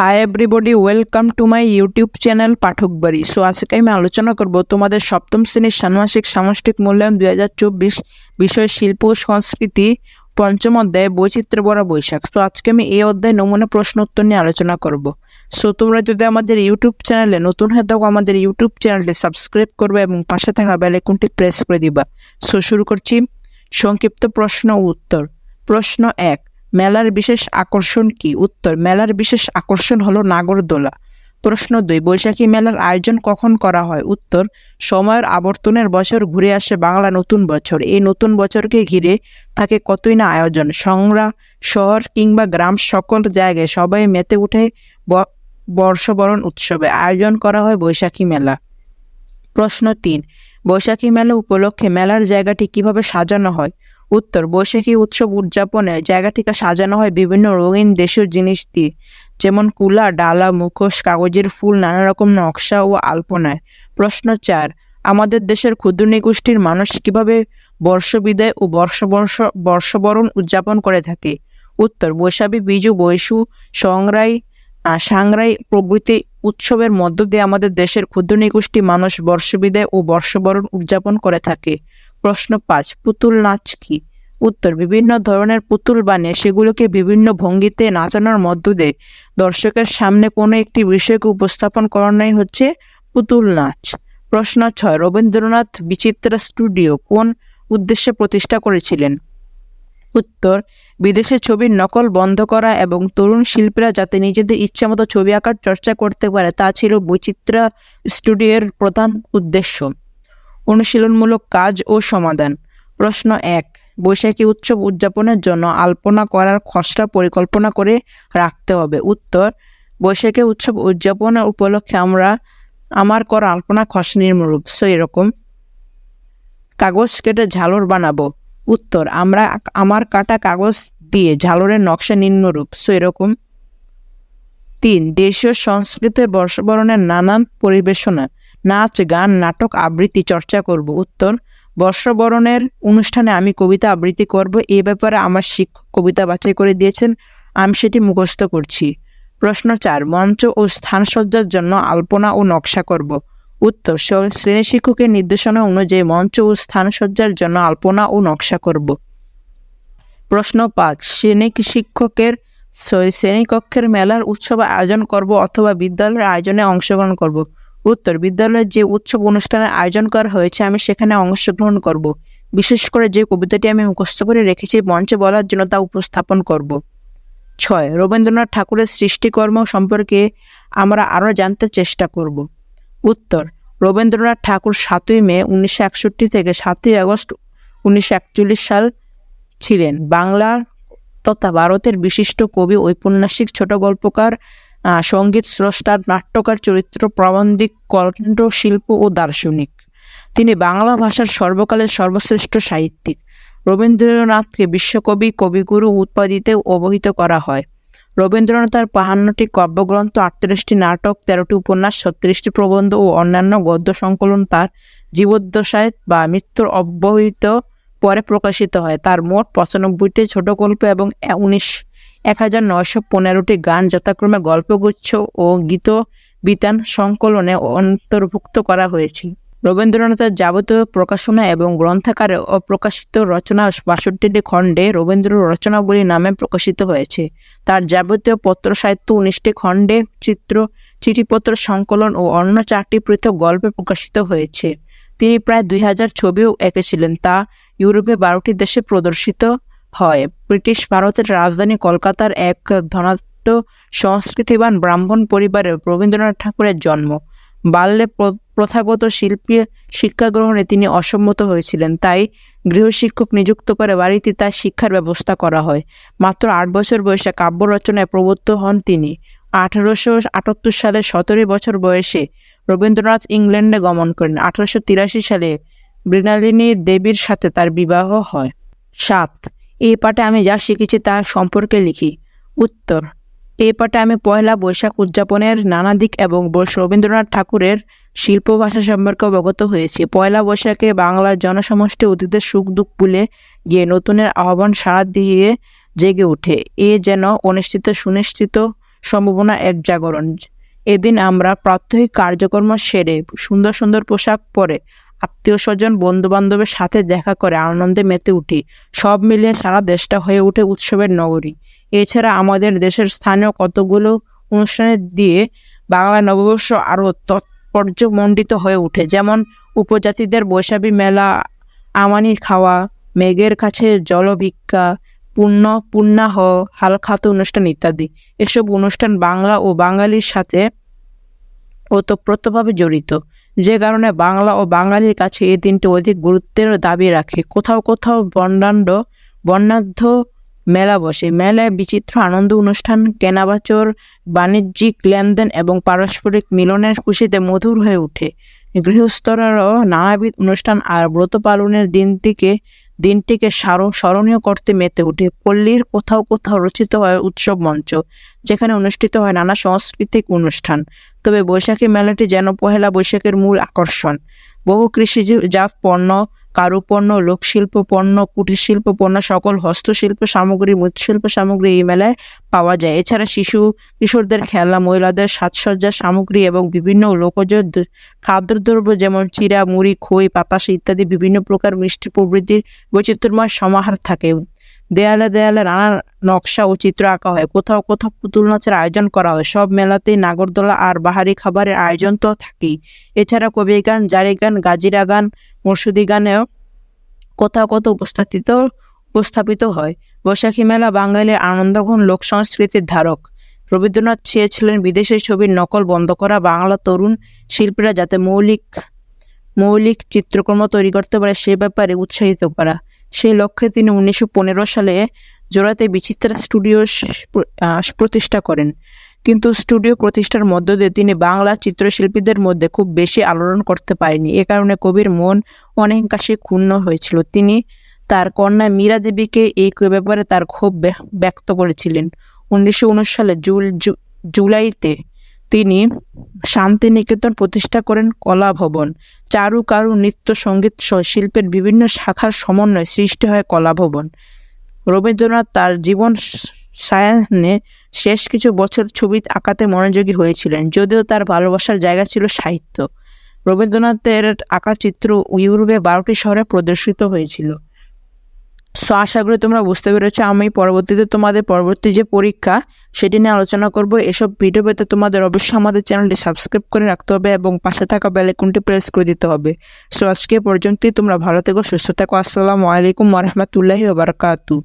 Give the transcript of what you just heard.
Hi everybody welcome to my YouTube channel Pathak Bari so আজকে আমি আলোচনা করব তোমাদের সপ্তম শ্রেণির ষান্মাসিক সামষ্টিক মূল্যায়ন দুই হাজার চব্বিশ বিষয় শিল্প সংস্কৃতি পঞ্চম অধ্যায় বৈচিত্র্য বড় বৈশাখ। তো আজকে আমি এই অধ্যায় নমুনা প্রশ্ন উত্তর নিয়ে আলোচনা করব। সো তোমরা যদি আমাদের ইউটিউব চ্যানেলে নতুন হয়ে থাকো, আমাদের ইউটিউব চ্যানেলটি সাবস্ক্রাইব করবে এবং পাশে থাকা বেল আইকনটি প্রেস করে দিবা। সো শুরু করছি সংক্ষিপ্ত প্রশ্ন উত্তর। প্রশ্ন এক মেলার বিশেষ আকর্ষণ কি? উত্তর, মেলার বিশেষ আকর্ষণ হলো নাগরদোলা। প্রশ্ন দুই, বৈশাখী মেলার আয়োজন কখন করা হয়? উত্তর, সময়ের আবর্তনের বছর ঘুরে আসে বাংলা নতুন বছর। এই নতুন বছরকে ঘিরে থাকে কতই না আয়োজন? সংগ্রা শহর কিংবা গ্রাম সকল জায়গায় সবাই মেতে উঠে বর্ষবরণ উৎসবে। আয়োজন করা হয় বৈশাখী মেলা। প্রশ্ন তিন, বৈশাখী মেলা উপলক্ষে মেলার জায়গাটি কীভাবে সাজানো হয়? উত্তর, বৈশাখী উৎসব উদযাপনে জায়গাটিকে সাজানো হয় বিভিন্ন রঙিন দেশীয় জিনিস দিয়ে যেমন কুলা, ডালা, মুখোশ, কাগজের ফুল, নানা রকম নকশা ও আলপনায় প্রশ্ন চার, আমাদের দেশের ক্ষুদ্র নিগোষ্ঠীর মানুষ কীভাবে বর্ষবিদায় ও বর্ষবর্ষ, বর্ষবরণ উদযাপন করে থাকে? উত্তর, বৈশাখী বিজু, বৈশু, সংগ্রাই সাংরাই প্রভৃতি উৎসবের মধ্য দিয়ে আমাদের দেশের ক্ষুদ্র নিগোষ্ঠী মানুষ বর্ষবিদায় ও বর্ষবরণ উদযাপন করে থাকে। প্রশ্ন পাঁচ, পুতুল নাচ কি? উত্তর, বিভিন্ন ধরনের পুতুল বানিয়ে সেগুলোকে বিভিন্ন ভঙ্গিতে নাচানোর মধ্য দিয়ে দর্শকের সামনে কোনো একটি বিষয়কে উপস্থাপন করানোই হচ্ছে পুতুল নাচ। প্রশ্ন ছয়, রবীন্দ্রনাথ বিচিত্রা স্টুডিও কোন উদ্দেশ্যে প্রতিষ্ঠা করেছিলেন? উত্তর, বিদেশে ছবির নকল বন্ধ করা এবং তরুণ শিল্পীরা যাতে নিজেদের ইচ্ছামতো ছবি আঁকার চর্চা করতে পারে তা ছিল বৈচিত্র্য স্টুডিওর প্রধান উদ্দেশ্য। অনুশীলনমূলক কাজ ও সমাধান। প্রশ্ন এক, বৈশাখী উৎসব উদযাপনের জন্য আলপনা করার খসড়া পরিকল্পনা করে রাখতে হবে। উত্তর, বৈশাখী উৎসব উদযাপনের উপলক্ষে আমরা আমার করা আলপনা খসড়া নির্মরূপ সো, এরকম। কাগজ কেটে ঝালর বানাবো। উত্তর, আমরা আমার কাটা কাগজ দিয়ে ঝালরের নকশা নিম্নরূপ। সো, এরকম। তিন, দেশীয় সংস্কৃতির বর্ষবরণের নানান পরিবেশনা। নাচ, গান, নাটক, আবৃত্তি চর্চা করব। উত্তর, বর্ষবরণের অনুষ্ঠানে আমি কবিতা আবৃত্তি করব। এ ব্যাপারে আমার শিক্ষক কবিতা বাছাই করে দিয়েছেন। আমি সেটি মুখস্থ করছি। প্রশ্ন চার, মঞ্চ ও স্থানসজ্জার জন্য আলপনা ও নকশা করব। উত্তর শ্রেণি শিক্ষকের নির্দেশনা অনুযায়ী মঞ্চ ও স্থানসজ্জার জন্য আলপনা ও নকশা করব। প্রশ্ন পাঁচ, শ্রেণি শিক্ষকের শ্রেণীকক্ষের মেলার উৎসব আয়োজন করব অথবা বিদ্যালয়ের আয়োজনে অংশগ্রহণ করব। উত্তর, বিদ্যালয়ের যে উৎসব অনুষ্ঠানের আয়োজন করা হয়েছে, আমি সেখানে অংশগ্রহণ করব। বিশেষ করে যে কবিতাটি আমি মুখস্থ করে রেখেছি, মঞ্চে বলার জন্য তা উপস্থাপন করব। ছয়, রবীন্দ্রনাথ ঠাকুরের সৃষ্টিকর্ম সম্পর্কে আমরা আরও জানতে চেষ্টা করব। উত্তর, রবীন্দ্রনাথ ঠাকুর সাতই মে উনিশশো একষট্টি থেকে সাতই আগস্ট উনিশশো একচল্লিশ সাল ছিলেন। বাংলার তথা ভারতের বিশিষ্ট কবি, ঔপন্যাসিক, ছোট গল্পকার সংগীত স্রষ্টার নাট্যকার, চরিত্র প্রবন্ধিক, কণ্ঠ শিল্প ও দার্শনিক। তিনি বাংলা ভাষার সর্বকালের সর্বশ্রেষ্ঠ সাহিত্যিক। রবীন্দ্রনাথকে বিশ্বকবি, কবিগুরু উৎপাদিতে অবহিত করা হয়। রবীন্দ্রনাথের বাহান্নটি কাব্যগ্রন্থ, আটত্রিশটি নাটক, তেরোটি উপন্যাস, ছত্রিশটি প্রবন্ধ ও অন্যান্য গদ্য সংকলন তার জীবদ্দশায় বা মৃত্যুর অব্যবহিত পরে প্রকাশিত হয়। তার মোট পঁচানব্বইটি ছোট গল্প এবং উনিশ এক হাজার নয়শো পনেরোটি গান যথাক্রমে গল্পগুচ্ছ ও গীত বিতান সংকলনে অন্তর্ভুক্ত করা হয়েছে। রবীন্দ্রনাথের যাবতীয় প্রকাশনা এবং গ্রন্থাকারে অপ্রকাশিত রচনা বাষট্টিটি খণ্ডে রবীন্দ্র রচনাবলী নামে প্রকাশিত হয়েছে। তার যাবতীয় পত্র সাহিত্য উনিশটি খণ্ডে চিত্র, চিঠিপত্র সংকলন ও অন্য চারটি পৃথক গল্পে প্রকাশিত হয়েছে। তিনি প্রায় দুই হাজার ছবিও এঁকেছিলেন, তা ইউরোপে বারোটি দেশে প্রদর্শিত হয়। ব্রিটিশ ভারতের রাজধানী কলকাতার এক ধনাঢ্য সংস্কৃতিবান ব্রাহ্মণ পরিবারে রবীন্দ্রনাথ ঠাকুরের জন্ম। বাল্যে প্র- প্রথাগত শিল্পী শিক্ষা গ্রহণে তিনি অসম্মত হয়েছিলেন, তাই গৃহশিক্ষক নিযুক্ত করে বাড়িতে তার শিক্ষার ব্যবস্থা করা হয়। মাত্র আট বছর বয়সে কাব্য রচনায় প্রবৃত্ত হন তিনি। আঠারোশো আটাত্তর সালে সতেরো বছর বয়সে রবীন্দ্রনাথ ইংল্যান্ডে গমন করেন। আঠারোশো তিরাশি সালে মৃণালিনী দেবীর সাথে তার বিবাহ হয়। সাত এই পাঠে আমি যা শিখেছি তার সম্পর্কে লিখি। উত্তর, এই পাঠে আমি পয়লা বৈশাখ উদযাপনের নানা দিক এবং রবীন্দ্রনাথ ঠাকুরের শিল্প ভাষা সম্পর্কে অবগত হয়েছি। পয়লা বৈশাখে বাংলার জনসমষ্টি অতীতের সুখ দুঃখ ভুলে গিয়ে নতুনের আহ্বান সাড়া দিয়ে জেগে ওঠে। এ যেন অনুষ্ঠিত সুনিশ্চিত সম্ভাবনা এক জাগরণ। এদিন আমরা প্রাত্যহিক কার্যক্রম সেরে সুন্দর সুন্দর পোশাক পরে আত্মীয় স্বজন বন্ধু বান্ধবের সাথে দেখা করে আনন্দে মেতে উঠি। সব মিলিয়ে সারা দেশটা হয়ে ওঠে উৎসবের নগরী। এছাড়া আমাদের দেশের স্থানীয় কতগুলো অনুষ্ঠানে দিয়ে বাংলা নববর্ষ আরও তাৎপর্যমণ্ডিত হয়ে ওঠে। যেমন উপজাতিদের বৈশাখী মেলা, আমানি খাওয়া, মেঘের কাছে জলভিক্ষা, পুণ্য, পুণ্যাহ, হালখাত অনুষ্ঠান ইত্যাদি। এসব অনুষ্ঠান বাংলা ও বাঙালির সাথে ওতপ্রোতভাবে জড়িত। যে কারণে বাংলা ও বাঙালির কাছে এই দিনটি অধিক গুরুত্বের দাবি রাখে। কোথাও কোথাও বর্ণাঢ্য বর্ণাঢ্য মেলা বসে। মেলায় বিচিত্র আনন্দ অনুষ্ঠান, কেনাবাচর, বাণিজ্যিক লেনদেন এবং পারস্পরিক মিলনের খুশিতে মধুর হয়ে ওঠে। গৃহস্তরেরও নানাবিধ অনুষ্ঠান আর ব্রত পালনের দিনটিকে দিনটিকে সার- স্মরণীয় করতে মেতে উঠে পল্লীর কোথাও কোথাও রচিত হয় উৎসব মঞ্চ, যেখানে অনুষ্ঠিত হয় নানা সাংস্কৃতিক অনুষ্ঠান। তবে বৈশাখী মেলাটি যেন পহেলা বৈশাখের মূল আকর্ষণ। বহু কৃষিজাত পণ্য কারুপণ্য, লোকশিল্প পণ্য কুটির শিল্প পণ্য, সকল হস্তশিল্প সামগ্রী, মৃৎশিল্প সামগ্রী এই মেলায় পাওয়া যায়। এছাড়া শিশু, কিশোরদের খেলনা, মহিলাদের সাজসজ্জার সামগ্রী এবং বিভিন্ন লোকজ খাদ্যদ্রব্য যেমন চিরা, মুড়ি, খই বাতাস ইত্যাদি বিভিন্ন প্রকার মিষ্টি প্রভৃতির বৈচিত্র্যময় সমাহার থাকে। দেয়ালে দেয়ালে নানা নকশা ও চিত্র আঁকা হয়। কোথাও কোথাও পুতুল নাচের আয়োজন করা হয়। সব মেলাতেই নাগরদোলা আর বাহারি খাবারের আয়োজন তো থাকেই। এছাড়া কবি গান, জারি গান, গাজিরা গান মুর্শিদি গানেও কোথাও কোথাও উপস্থাপিত উপস্থাপিত হয়। বৈশাখী মেলা বাঙালির আনন্দঘন লোক সংস্কৃতির ধারক। রবীন্দ্রনাথ চেয়েছিলেন বিদেশি ছবির নকল বন্ধ করা বাংলা তরুণ শিল্পীরা যাতে মৌলিক মৌলিক চিত্রকর্ম তৈরি করতে পারে সে ব্যাপারে উৎসাহিত করা। সেই লক্ষ্যে তিনি উনিশশো পনেরো সালে জোড়াতে বিচিত্রা স্টুডিও প্রতিষ্ঠা করেন। কিন্তু স্টুডিও প্রতিষ্ঠার মধ্য দিয়ে তিনি বাংলা চিত্রশিল্পীদের মধ্যে খুব বেশি আলোড়ন করতে পারেনি। এ কারণে কবির মন অনেকাংশে ক্ষুণ্ণ হয়েছিল। তিনি তার কন্যা মীরা দেবীকে এই ব্যাপারে তার ক্ষোভ ব্য- ব্যক্ত করেছিলেন। উনিশশো উনিশ সালে জুল জুলাইতে তিনি শান্তিনিকেতন প্রতিষ্ঠা করেন কলা ভবন। চারু কারু নৃত্য, সংগীত শিল্পের বিভিন্ন শাখার সমন্বয়ে সৃষ্টি হয় কলা ভবন। রবীন্দ্রনাথ তার জীবন সায়ানে শেষ কিছু বছর ছবি আঁকাতে মনোযোগী হয়েছিলেন, যদিও তার ভালোবাসার জায়গা ছিল সাহিত্য। রবীন্দ্রনাথের আঁকা চিত্র ইউরোপে বারোটি শহরে প্রদর্শিত হয়েছিল। সো, আশা করি তোমরা বুঝতে পেরেছ, আমি পরবর্তীতে তোমাদের পরবর্তী যে পরীক্ষা, সেটি নিয়ে আলোচনা করব। এসব ভিডিও পেতে তোমাদের অবশ্যই আমাদের চ্যানেলটি সাবস্ক্রাইব করে রাখতে হবে এবং পাশে থাকা বেল আইকনটি প্রেস করে দিতে হবে। সো, আজকে পর্যন্তই, তোমরা ভালো থেকো, সুস্থ থেকো, আসসালামু আলাইকুম রহমতুল্লাহি বারাকাতু